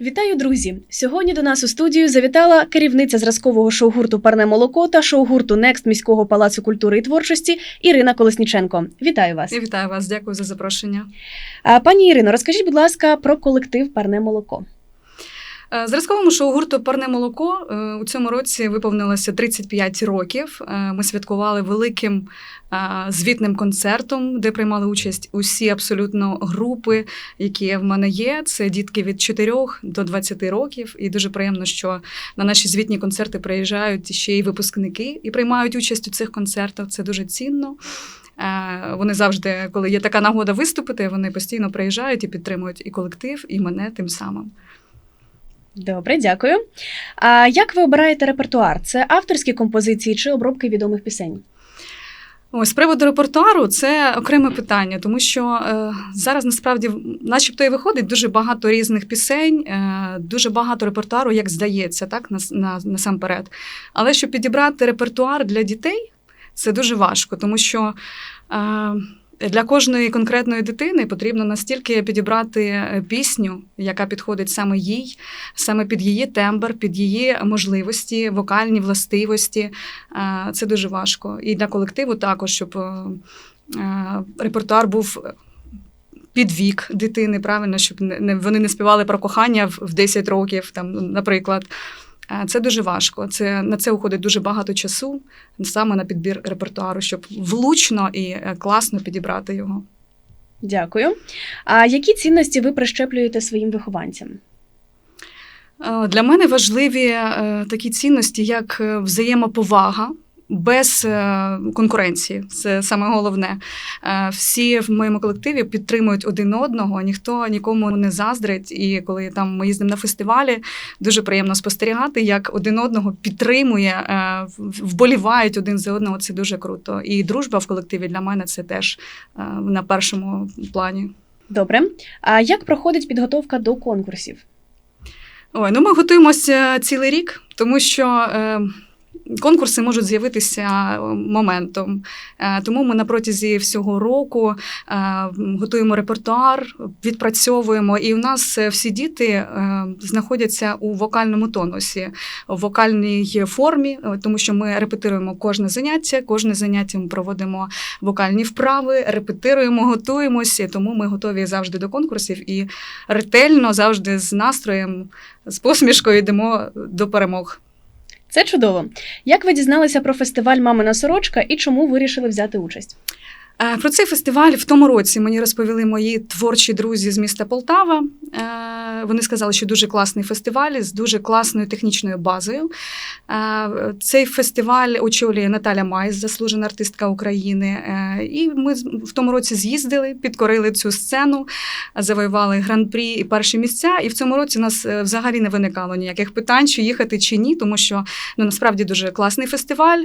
Вітаю, друзі! Сьогодні до нас у студію завітала керівниця зразкового шоу-гурту Парне молоко та шоу-гурту Некст міського палацу культури і творчості Ірина Колесніченко. Вітаю вас, Я вітаю вас, дякую за запрошення. Пані Ірино. Розкажіть, будь ласка, про колектив Парне молоко. Е, Зразковому шоу гурту Парне молоко е, у цьому році виповнилося 35 років. Е, Ми святкували великим звітним концертом, де приймали участь усі абсолютно групи, які в мене є. Це дітки від 4 до 20 років. І дуже приємно, що на наші звітні концерти приїжджають ще й випускники і приймають участь у цих концертах. Це дуже цінно. Вони завжди, коли є така нагода виступити, вони постійно приїжджають і підтримують і колектив, і мене тим самим. Добре, дякую. А як ви обираєте репертуар? Це авторські композиції чи обробки відомих пісень? Ось з приводу репертуару це окреме питання, тому що е, зараз насправді, начебто, і виходить дуже багато різних пісень, е, дуже багато репертуару, як здається, так на, на, насамперед. Але щоб підібрати репертуар для дітей, це дуже важко, тому що. Е, для кожної конкретної дитини потрібно настільки підібрати е, пісню, яка підходить саме їй, саме під її тембр, під її можливості, вокальні властивості. Е, Це дуже важко. І для колективу також, щоб е, репертуар був. Під вік дитини, правильно, щоб не, вони не співали про кохання в 10 років, там, наприклад. Е, Це дуже важко. Це, на це уходить дуже багато часу, саме на підбір репертуару, щоб влучно і е, класно підібрати його. Дякую. А які цінності ви прищеплюєте своїм вихованцям? Е, Для мене важливі такі цінності, як взаємоповага. Без е, конкуренції, це саме головне. Е, Всі в моєму колективі підтримують один одного, ніхто нікому не заздрить. І коли там ми їздимо на фестивалі, дуже приємно спостерігати, як один одного підтримує, е, вболівають один за одного. Це дуже круто. І дружба в колективі для мене це теж на першому плані. Добре. А як проходить підготовка до конкурсів? Ой, ну ми готуємося цілий рік, тому що конкурси можуть з'явитися е, моментом. Е, тому ми на протязі всього року е, готуємо репертуар, відпрацьовуємо. І в нас всі діти знаходяться у вокальному тонусі, в вокальній формі, тому що ми репетируємо кожне заняття, кожне заняття ми проводимо вокальні вправи, репетируємо, готуємося. Тому ми готові завжди до конкурсів і ретельно завжди з настроєм, з посмішкою йдемо до перемог. Це чудово. Як ви дізналися про фестиваль Мамина сорочка і чому вирішили взяти участь? Е, Про цей фестиваль в тому році мені розповіли мої творчі друзі з міста Полтава. Е, Вони сказали, що дуже класний фестиваль з дуже класною технічною базою. Е, Цей фестиваль очолює Наталя Майс, заслужена артистка України. І ми в тому році з'їздили, підкорили цю сцену, завоювали гран-прі і перші місця. І в цьому році у нас взагалі не виникало ніяких питань, чи їхати, чи ні, тому що ну насправді дуже класний фестиваль.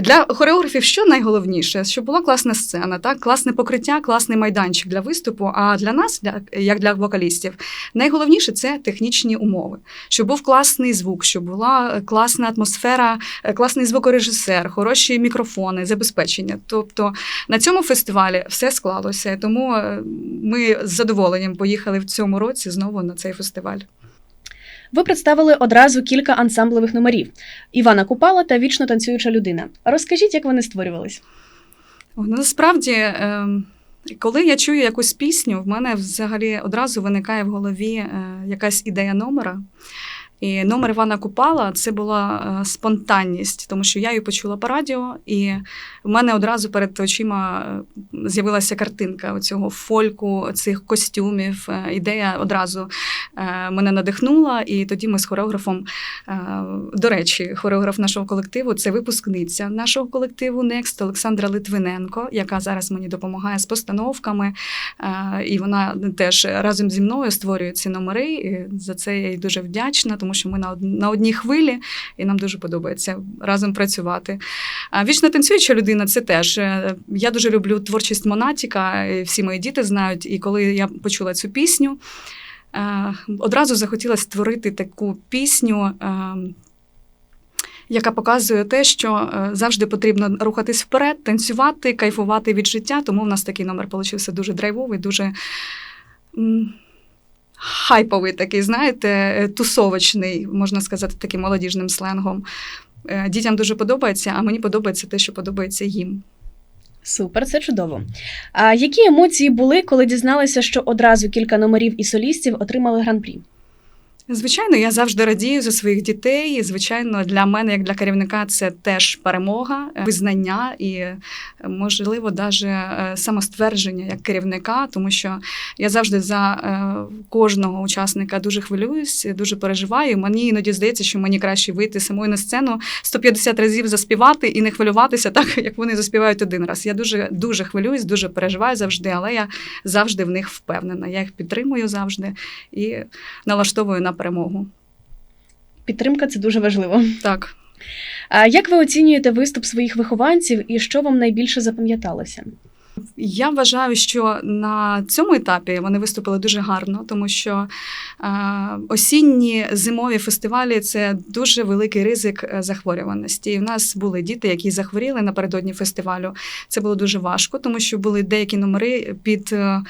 Для хореографів що найголовніше, щоб була класна сцена, так класне покриття, класний майданчик для виступу. А для нас, для як для вокалістів, найголовніше це технічні умови, щоб був класний звук, щоб була е, класна атмосфера, е, класний звукорежисер, хороші мікрофони, забезпечення. Тобто на цьому фестивалі все склалося. Тому е, ми з задоволенням поїхали в цьому році знову на цей фестиваль. Ви представили одразу кілька ансамблевих номерів: Івана Купала та Вічно танцююча людина. Розкажіть, як вони створювались? Ну, насправді, ем, коли я чую якусь пісню, в мене взагалі одразу виникає в голові е, якась ідея номера. І номер Івана Купала це була е, спонтанність, тому що я її почула по радіо, і в мене одразу перед очима е, з'явилася картинка цього фольку, цих костюмів. Е, Ідея одразу мене надихнула, і тоді ми з хореографом. До речі, хореограф нашого колективу це випускниця нашого колективу Next Олександра Литвиненко, яка зараз мені допомагає з постановками. І вона теж разом зі мною створює ці номери. І за це я їй дуже вдячна, тому що ми на на одній хвилі, і нам дуже подобається разом працювати. А Вічно танцююча людина це теж. е, Я дуже люблю творчість Монатіка, всі мої діти знають. І коли я почула цю пісню, е, одразу захотілося створити таку пісню. е, Яка показує те, що завжди потрібно рухатись вперед, танцювати, кайфувати від життя. Тому в нас такий номер получився дуже драйвовий, дуже хайповий такий, знаєте, е, тусовочний, можна сказати, таким молодіжним сленгом. Е, Дітям дуже подобається, а мені подобається те, що подобається їм. Супер, це чудово. А які емоції були, коли дізналися, що одразу кілька номерів і солістів отримали гран-прі? Звичайно, я завжди радію за своїх дітей. Звичайно, для мене, як для керівника, це теж перемога, е, визнання і, е, можливо, навіть самоствердження як керівника, тому що я завжди за е, кожного учасника дуже хвилююсь, дуже переживаю. Мені іноді здається, що мені краще вийти самою на сцену 150 разів заспівати і не хвилюватися так, як вони заспівають один раз. Я дуже дуже хвилююсь, дуже переживаю завжди, але я завжди в них впевнена. Я їх підтримую завжди і налаштовую на перемогу. Підтримка це дуже важливо. Так. А як ви оцінюєте виступ своїх вихованців і що вам найбільше запам'яталося? Я вважаю, що на цьому етапі вони виступили дуже гарно, тому що е, осінні зимові фестивалі це дуже великий ризик е, захворюваності. І в нас були діти, які захворіли напередодні фестивалю. Це було дуже важко, тому що були деякі номери під е,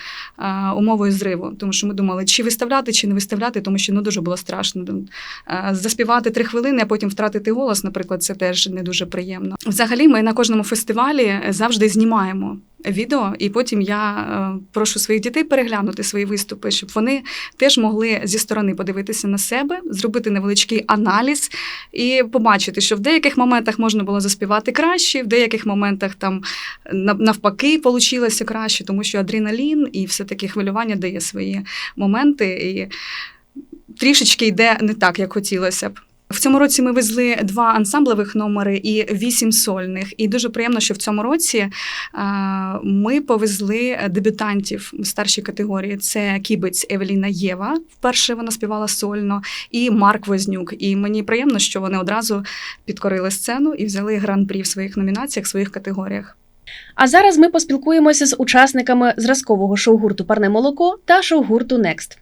умовою зриву. Тому що ми думали, чи виставляти, чи не виставляти, тому що ну дуже було страшно. Заспівати три хвилини, а потім втратити голос, наприклад, це теж не дуже приємно. Взагалі, ми на кожному фестивалі завжди знімаємо відео, і потім я е, прошу своїх дітей переглянути свої виступи, щоб вони теж могли зі сторони подивитися на себе, зробити невеличкий аналіз і побачити, що в деяких моментах можна було заспівати краще, в деяких моментах там навпаки получилося краще, тому що адреналін і все таки хвилювання дає свої моменти, і трішечки йде не так, як хотілося б. В цьому році ми везли два ансамблевих номери і вісім сольних. І дуже приємно, що в цьому році е, ми повезли дебютантів старшій категорії. Це кібець Евеліна Єва. Вперше вона співала сольно, і Марк Вознюк. І мені приємно, що вони одразу підкорили сцену і взяли гран-прі в своїх номінаціях, в своїх категоріях. А зараз ми поспілкуємося з учасниками зразкового шоу-гурту Парне молоко та шоу-гурту Next.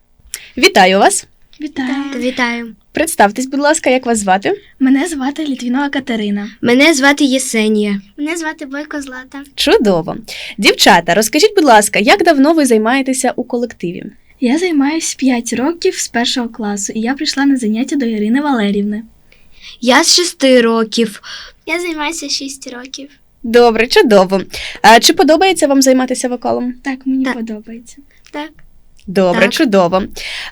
Вітаю вас! Вітаю. Вітаю. Представтесь, будь ласка, як вас звати? Мене звати Літвінова Катерина. Мене звати Єсенія. Мене звати Бойко Злата. Чудово. Дівчата, розкажіть, будь ласка, як давно ви займаєтеся у колективі? Я займаюсь 5 років з першого класу, і я прийшла на заняття до Ірини Валерівни. Я з шести років. Я займаюся 6 років. Добре, чудово. А чи подобається вам займатися вокалом? Так, мені Так. подобається. Так, Добре, Так. чудово.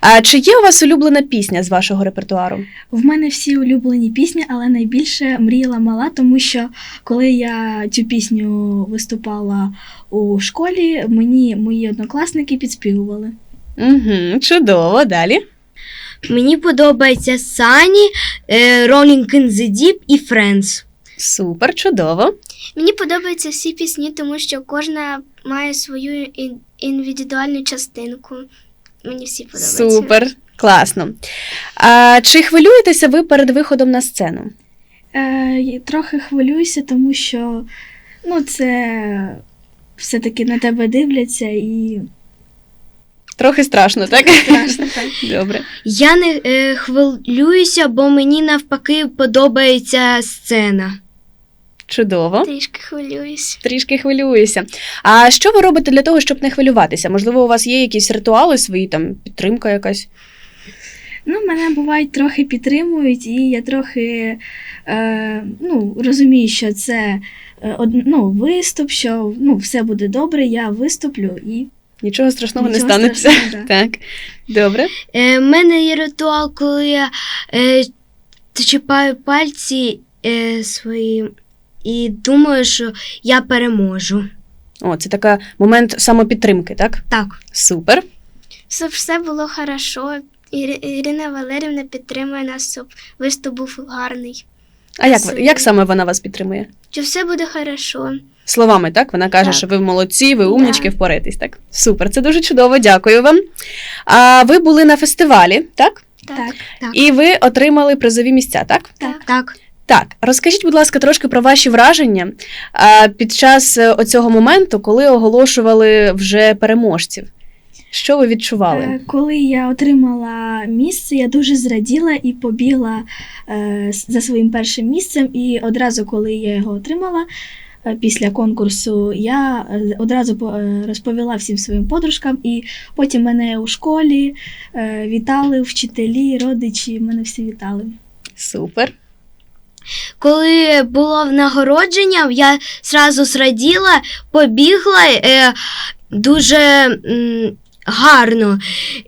А чи є у вас улюблена пісня з вашого репертуару? В мене всі улюблені пісні, але найбільше мріяла мала, тому що коли я цю пісню виступала у школі, мені мої однокласники підспівували. Угу, чудово, далі. Мені подобається Сані, е, Rolling in the Deep і Friends. Супер, чудово. мені подобаються всі пісні, тому що кожна має свою ін- індивідуальну частинку. Мені всі подобаються. Супер, класно. А чи хвилюєтеся ви перед виходом на сцену? Е, трохи хвилююся, тому що ну, це все-таки на тебе дивляться і Трохи страшно, так? страшно так. Добре. Я не е, хвилююся, бо мені навпаки подобається сцена. Чудово. Трішки хвилююсь. Трішки хвилююся. А що ви робите для того, щоб не хвилюватися? Можливо, у вас є якісь ритуали свої, там підтримка якась? Ну, мене бувають трохи підтримують, і я трохи е, ну, розумію, що це е, од, ну, виступ, що ну, все буде добре, я виступлю і Нічого страшного нічого не станеться. страшного, да. Так, добре. Е, в мене є ритуал, коли я е, чіпаю пальці е, свої і думаю, що я переможу. О, це така момент самопідтримки, так? Так. Супер. Щоб все було хорошо. Ірина Валерівна підтримує нас, щоб виступ був гарний. А як, Супер. як саме вона вас підтримує? Що все буде хорошо. Словами, так? Вона каже, Так. що ви молодці, ви умнічки, Да. впораєтесь, так? Супер, це дуже чудово, дякую вам. А ви були на фестивалі, так? Так. Так. І ви отримали призові місця, так? Так. Так. Так, розкажіть, будь ласка, трошки про ваші враження під час е, оцього моменту, коли оголошували вже переможців. Що ви відчували? Е, Коли я отримала місце, я дуже зраділа і побігла е, за своїм першим місцем. І одразу, коли я його отримала, після конкурсу, я одразу розповіла всім своїм подружкам, і потім мене у школі вітали вчителі, родичі, мене всі вітали. Супер. Коли було нагородження, я зразу зраділа, побігла е, дуже м, гарно.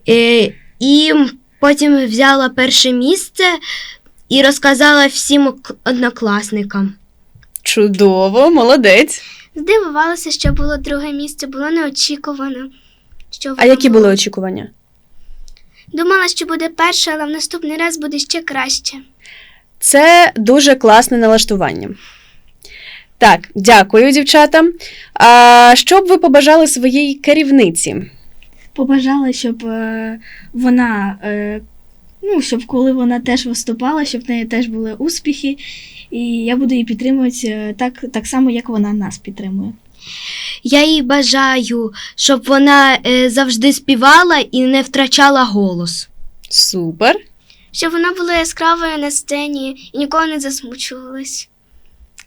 Е, і потім взяла перше місце і розказала всім однокласникам. Чудово, молодець. Здивувалася, що було друге місце, було неочікувано. Що А які було. були очікування? Думала, що буде перше, але в наступний раз буде ще краще. Це дуже класне налаштування. Так, дякую, дівчата. А що б ви побажали своїй керівниці? Побажала, щоб е, вона, е, ну, щоб коли вона теж виступала, щоб в неї теж були успіхи, і я буду її підтримувати е, так, так само, як вона нас підтримує. Я їй бажаю, щоб вона е, завжди співала і не втрачала голос. Супер. Щоб вона була яскравою на сцені і ніколи не засмучувалась.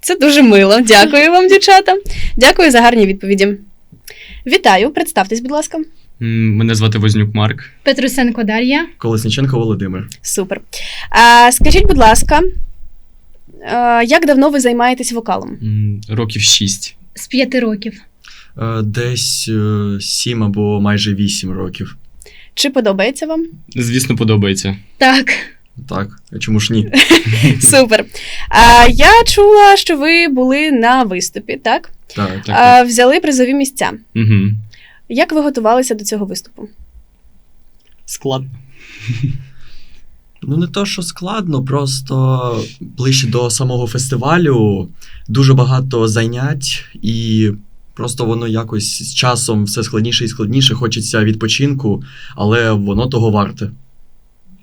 Це дуже мило. Дякую вам, дівчата. Дякую за гарні відповіді. Вітаю, представтесь, будь ласка. Мене звати Вознюк Марк. Петрусенко Дар'я. Колесніченко Володимир. Супер. А, скажіть, будь ласка, а, як давно ви займаєтесь вокалом? Років шість. З п'яти років. Е, Десь е, сім або майже вісім років. Чи подобається вам? Звісно, подобається. Так. Так, а чому ж ні? Супер. А, я чула, що ви були на виступі, так? Так. Так, так. А, взяли призові місця. Угу. Як ви готувалися до цього виступу? Складно. Ну не то, що складно, просто ближче до самого фестивалю дуже багато занять, і просто воно якось з часом все складніше і складніше. Хочеться відпочинку, але воно того варте.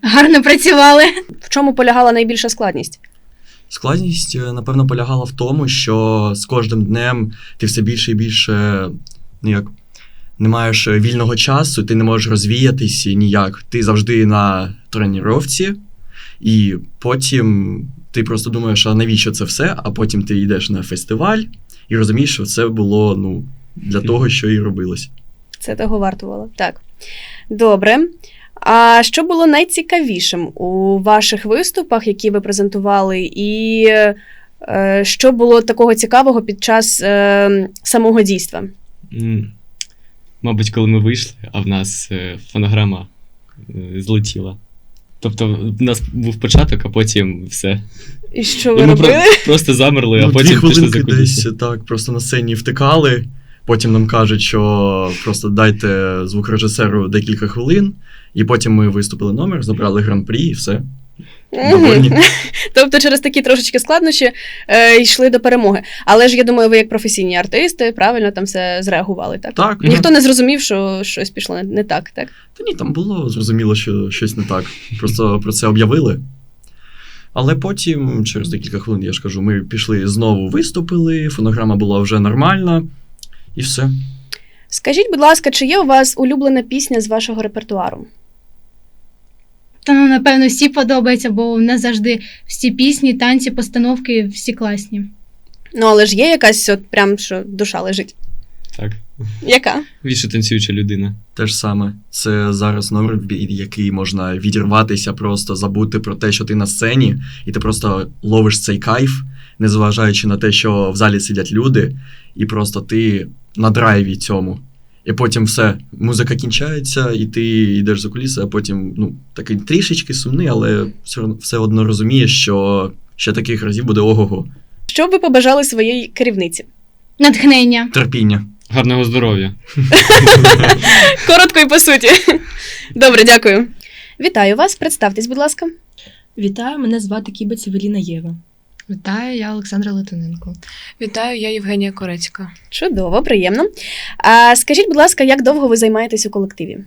Гарно працювали. В чому полягала найбільша складність? Складність, е, напевно, полягала в тому, що з кожним днем ти все більше і більше ну як, не маєш е, вільного часу, ти не можеш розвіятись ніяк. Ти завжди на тренувці, і потім ти просто думаєш, а навіщо це все? А потім ти йдеш на фестиваль і розумієш, що це було ну, для того, що і робилось. Це того вартувало. Так. Добре. А що було найцікавішим у ваших виступах, які ви презентували, і е, що було такого цікавого під час е, самого дійства? Мабуть, коли ми вийшли, а в нас е, фонограма е, злетіла. Тобто, в нас був початок, а потім все. І що ви І ми про- просто замерли, а ну, дві потім пішли за хвилинки куліси. десь так, просто на сцені втикали. Потім нам кажуть, що просто дайте звукорежисеру декілька хвилин, і потім ми виступили номер, забрали гран-прі і все. Довольні. Тобто через такі трошечки складнощі е, йшли до перемоги. Але ж я думаю, ви як професійні артисти правильно там все зреагували, так? Так, Ніхто не зрозумів, що щось пішло не, не так, так? Та ні, там було зрозуміло, що щось не так. Просто про це об'явили. Але потім, через декілька хвилин, я ж кажу, ми пішли знову виступили, фонограма була вже нормальна, і все. Скажіть, будь ласка, чи є у вас улюблена пісня з вашого репертуару? Та ну, напевно, всі подобається, бо у нас завжди всі пісні, танці, постановки всі класні. Ну, але ж є якась от прям, що душа лежить. Так. Яка? Більше танцююча людина. Те ж саме. Це зараз номер, в який можна відірватися, просто забути про те, що ти на сцені, і ти просто ловиш цей кайф, незважаючи на те, що в залі сидять люди, і просто ти на драйві цьому. І потім все, музика кінчається, і ти йдеш за куліси, а потім ну, такий трішечки сумний, але все, одно- все одно розумієш, що ще таких разів буде ого-го. Що б ви побажали своїй керівниці? Натхнення. Терпіння. Гарного здоров'я. Коротко і по суті. Добре, дякую. Вітаю вас. Представтесь, будь ласка. Вітаю, мене звати Кібець Евеліна Єва. Вітаю, я Олександра Литвиненко. Вітаю, я Євгенія Корецька. Чудово, приємно. А скажіть, будь ласка, як довго ви займаєтесь у колективі?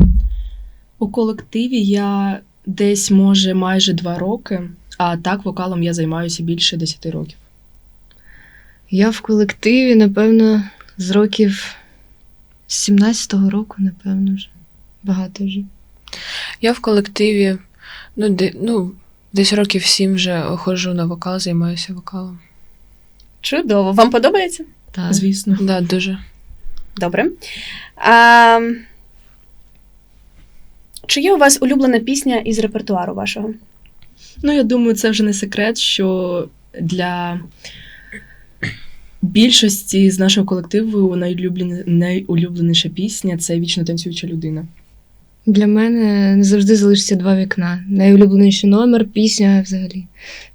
У колективі я десь, може, майже два роки, а так вокалом я займаюся більше 10 років. Я в колективі, напевно, з років 17-го року, напевно, вже. Багато вже. Я в колективі, ну, де, ну десь років сім вже ходжу на вокал, займаюся вокалом. Чудово. Вам подобається? Так. Звісно. Да, дуже. Добре. А, чи є у вас улюблена пісня із репертуару вашого? Ну, я думаю, це вже не секрет, що для більшості з нашого колективу найулюблені- найулюбленіша пісня це вічно танцююча людина. Для мене не завжди залишиться два вікна. Найулюбленіший номер, пісня взагалі.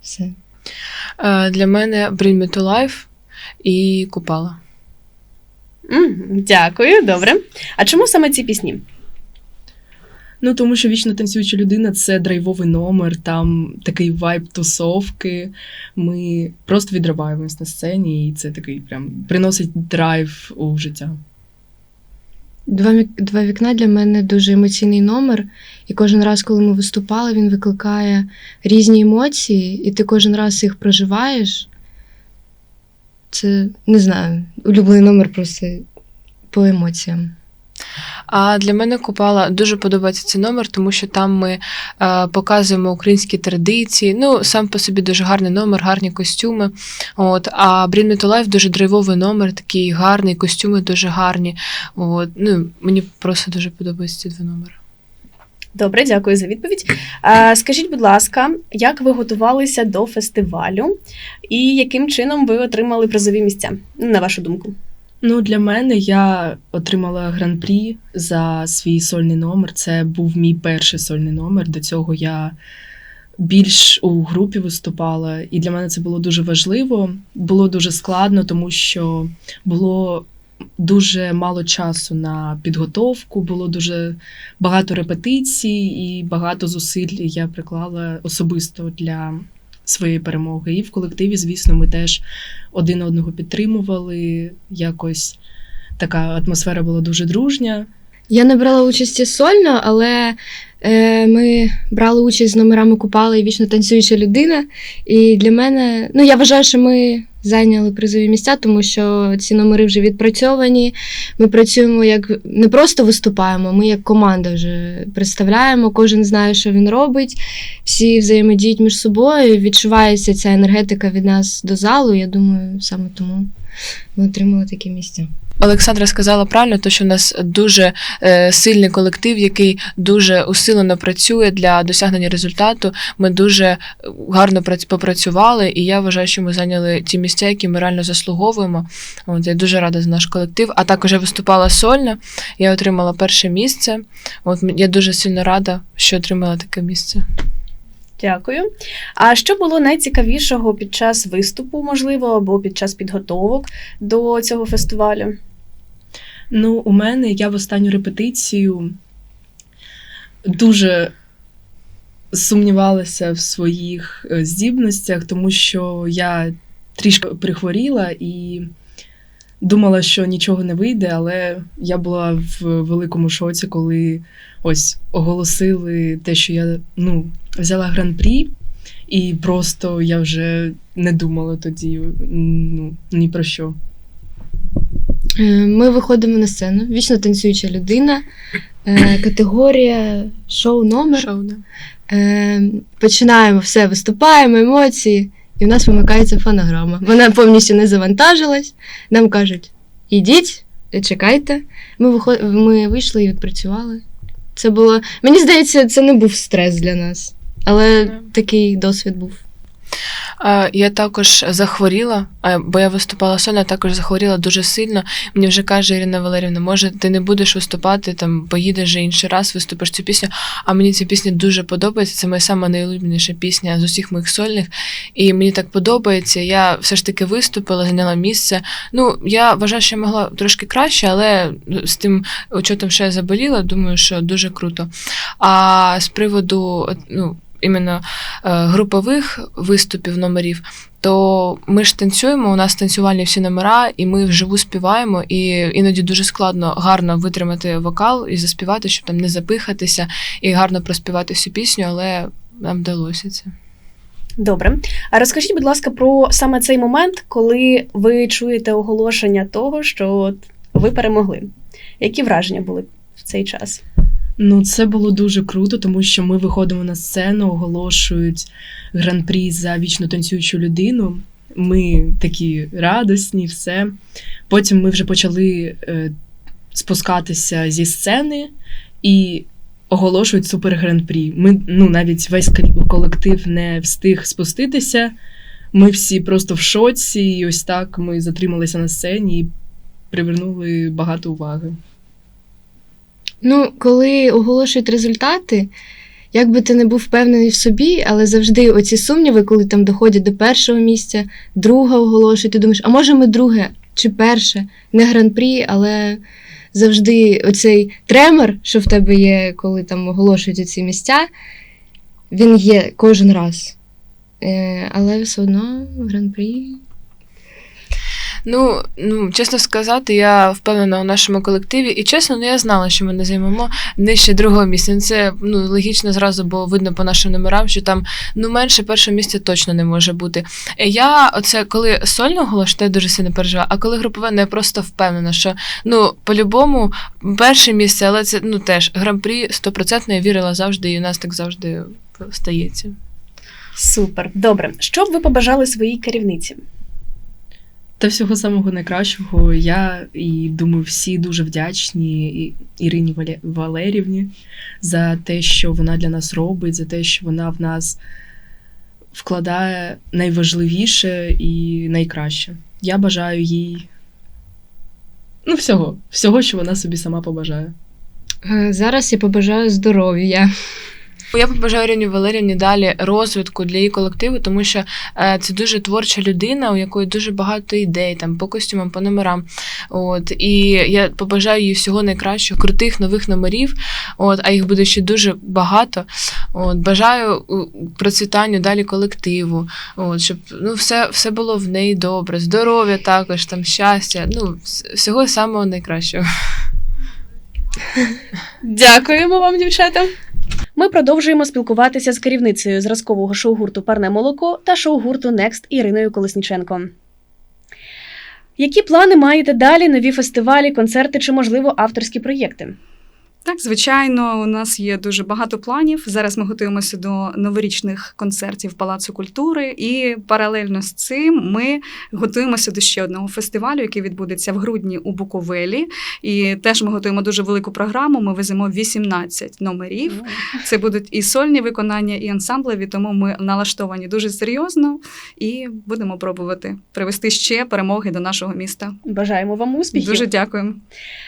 Все. Е, Для мене Bring Me to Life і Купала. Дякую, добре. А чому саме ці пісні? Ну, тому що вічно танцююча людина це драйвовий номер, там такий вайб тусовки. Ми просто відриваємось на сцені, і це такий прям приносить драйв у життя. Два, два вікна для мене дуже емоційний номер. І кожен раз, коли ми виступали, він викликає різні емоції, і ти кожен раз їх проживаєш. Це не знаю, улюблений номер просто по емоціям. А для мене Купала дуже подобається цей номер, тому що там ми е, показуємо українські традиції. Ну, сам по собі дуже гарний номер, гарні костюми. От. А to Life дуже драйвовий номер, такий гарний, костюми дуже гарні. От. Ну, мені просто дуже подобаються ці два номери. Добре, дякую за відповідь. Скажіть, будь ласка, як ви готувалися до фестивалю і яким чином ви отримали призові місця, на вашу думку? Ну, для мене я отримала гран-прі за свій сольний номер. Це був мій перший сольний номер. До цього я більш у групі виступала, і для мене це було дуже важливо. Було дуже складно, тому що було дуже мало часу на підготовку, було дуже багато репетицій і багато зусиль я приклала особисто для своєї перемоги. І в колективі, звісно, ми теж один одного підтримували. Якось така атмосфера була дуже дружня. Я не брала участі сольно, але е, ми брали участь з номерами Купала і вічно танцююча людина. І для мене, ну я вважаю, що ми зайняли призові місця, тому що ці номери вже відпрацьовані. Ми працюємо як не просто виступаємо, ми як команда вже представляємо, кожен знає, що він робить, всі взаємодіють між собою. Відчувається ця енергетика від нас до залу. Я думаю, саме тому ми отримали такі місця. Олександра сказала правильно, то що у нас дуже е, сильний колектив, який дуже усилено працює для досягнення результату. Ми дуже е, гарно прац- попрацювали, і я вважаю, що ми зайняли ті місця, які ми реально заслуговуємо. От я дуже рада за наш колектив. А також я виступала сольно. Я отримала перше місце. От я дуже сильно рада, що отримала таке місце. Дякую. А що було найцікавішого під час виступу, можливо, або під час підготовок до цього фестивалю? Ну, у мене я в останню репетицію дуже сумнівалася в своїх е, здібностях, тому що я трішки прихворіла і думала, що нічого не вийде, але я була в великому шоці, коли ось оголосили те, що я ну, взяла гран-прі. І просто я вже не думала тоді ну, ні про що. Е, Ми виходимо на сцену, вічно танцююча людина, е, категорія шоу номер. Шоу, да. Е, Починаємо все, виступаємо, емоції, і в нас вимикається фонограма. Вона повністю не завантажилась. Нам кажуть: ідіть, чекайте. Ми, виход... ми вийшли і відпрацювали. Це було. Мені здається, це не був стрес для нас, але такий досвід був. Я також захворіла, бо я виступала сольно, також захворіла дуже сильно. Мені вже каже Ірина Валерівна, може, ти не будеш виступати, там поїдеш інший раз, виступиш цю пісню. А мені ця пісня дуже подобається. Це моя сама найулюбленіша пісня з усіх моїх сольних. І мені так подобається. Я все ж таки виступила, зайняла місце. Ну, я вважаю, що я могла трошки краще, але з тим учетом, що я заболіла, думаю, що дуже круто. А з приводу, ну, іменно е, групових виступів номерів, то ми ж танцюємо, у нас танцювальні всі номера, і ми вживу співаємо, і іноді дуже складно гарно витримати вокал і заспівати, щоб там не запихатися і гарно проспівати всю пісню, але нам вдалося це. Добре. А розкажіть, будь ласка, про саме цей момент, коли ви чуєте оголошення того, що от ви перемогли. Які враження були в цей час? Ну, це було дуже круто, тому що ми виходимо на сцену, оголошують гран-прі за вічно танцюючу людину. Ми такі радісні, все. Потім ми вже почали е, спускатися зі сцени і оголошують супер гран-прі. Ми ну, навіть весь колектив не встиг спуститися. Ми всі просто в шоці, і ось так ми затрималися на сцені і привернули багато уваги. Ну, коли оголошують результати, як би ти не був впевнений в собі, але завжди оці сумніви, коли там доходять до першого місця, друга оголошують, ти думаєш, а може ми друге чи перше, не гран-прі, але завжди оцей тремор, що в тебе є, коли там оголошують ці місця, він є кожен раз. Е, але все одно гран-прі. Ну, ну, чесно сказати, я впевнена у нашому колективі, і чесно, ну я знала, що ми не займемо нижче другого місця. Ну, Це ну, логічно зразу було видно по нашим номерам, що там ну менше першого місця точно не може бути. Я оце коли сольно оголошу, то я дуже сильно переживаю, а коли групове, ну, я просто впевнена, що ну по-любому перше місце, але це ну теж гран-прі стопроцентно я вірила завжди, і у нас так завжди стається. Супер. Добре. Що б ви побажали своїй керівниці? Та всього самого найкращого. Я і думаю, всі дуже вдячні Ірині Вале- Валерівні за те, що вона для нас робить, за те, що вона в нас вкладає найважливіше і найкраще. Я бажаю їй ну, всього, всього, що вона собі сама побажає. Е, Зараз я побажаю здоров'я. Я побажаю Ірині Валерівні далі розвитку для її колективу, тому що е, це дуже творча людина, у якої дуже багато ідей там по костюмам, по номерам. От і я побажаю їй всього найкращого, крутих нових номерів. От, а їх буде ще дуже багато. От, бажаю процвітанню далі колективу. От, щоб ну все, все було в неї добре, здоров'я також, там щастя. Ну, всього самого найкращого. Дякуємо вам, дівчата. Ми продовжуємо спілкуватися з керівницею зразкового шоу-гурту Парне молоко та шоу-гурту Next Іриною Колесніченко. Які плани маєте далі? Нові фестивалі, концерти чи, можливо, авторські проєкти? Так, звичайно, у нас є дуже багато планів. Зараз ми готуємося до новорічних концертів Палацу культури, і паралельно з цим ми готуємося до ще одного фестивалю, який відбудеться в грудні у Буковелі. І теж ми готуємо дуже велику програму. Ми веземо 18 номерів. Це будуть і сольні виконання, і ансамблеві, тому ми налаштовані дуже серйозно і будемо пробувати привести ще перемоги до нашого міста. Бажаємо вам успіхів. Дуже дякуємо.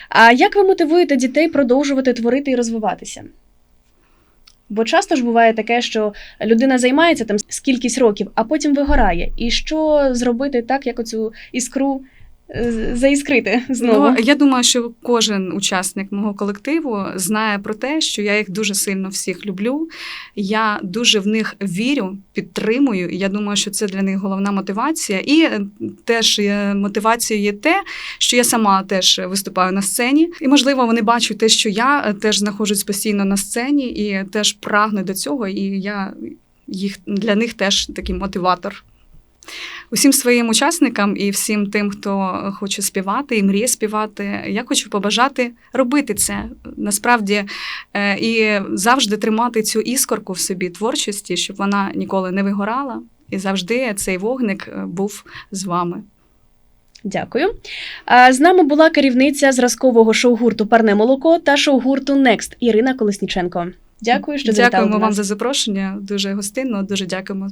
А як ви мотивуєте дітей продовжувати творити і розвиватися? Бо часто ж буває таке, що людина займається там скількись років, а потім вигорає. І що зробити так, як оцю іскру заіскрити знову? Ну, я думаю, що кожен учасник мого колективу знає про те, що я їх дуже сильно всіх люблю. Я дуже в них вірю, підтримую. Я думаю, що це для них головна мотивація. І е, теж мотивацією є те, що я сама теж виступаю на сцені. І, можливо, вони бачать те, що я е, теж знаходжусь постійно на сцені і теж прагну до цього. І я їх для них теж такий мотиватор. Усім своїм учасникам і всім тим, хто хоче співати і мріє співати, я хочу побажати робити це насправді е, і завжди тримати цю іскорку в собі творчості, щоб вона ніколи не вигорала, і завжди цей вогник е, був з вами. Дякую. З нами була керівниця зразкового шоу-гурту Парне молоко та шоу-гурту Next Ірина Колесніченко. Дякую, що завітали Дякуємо вам за запрошення. Дуже гостинно, дуже дякуємо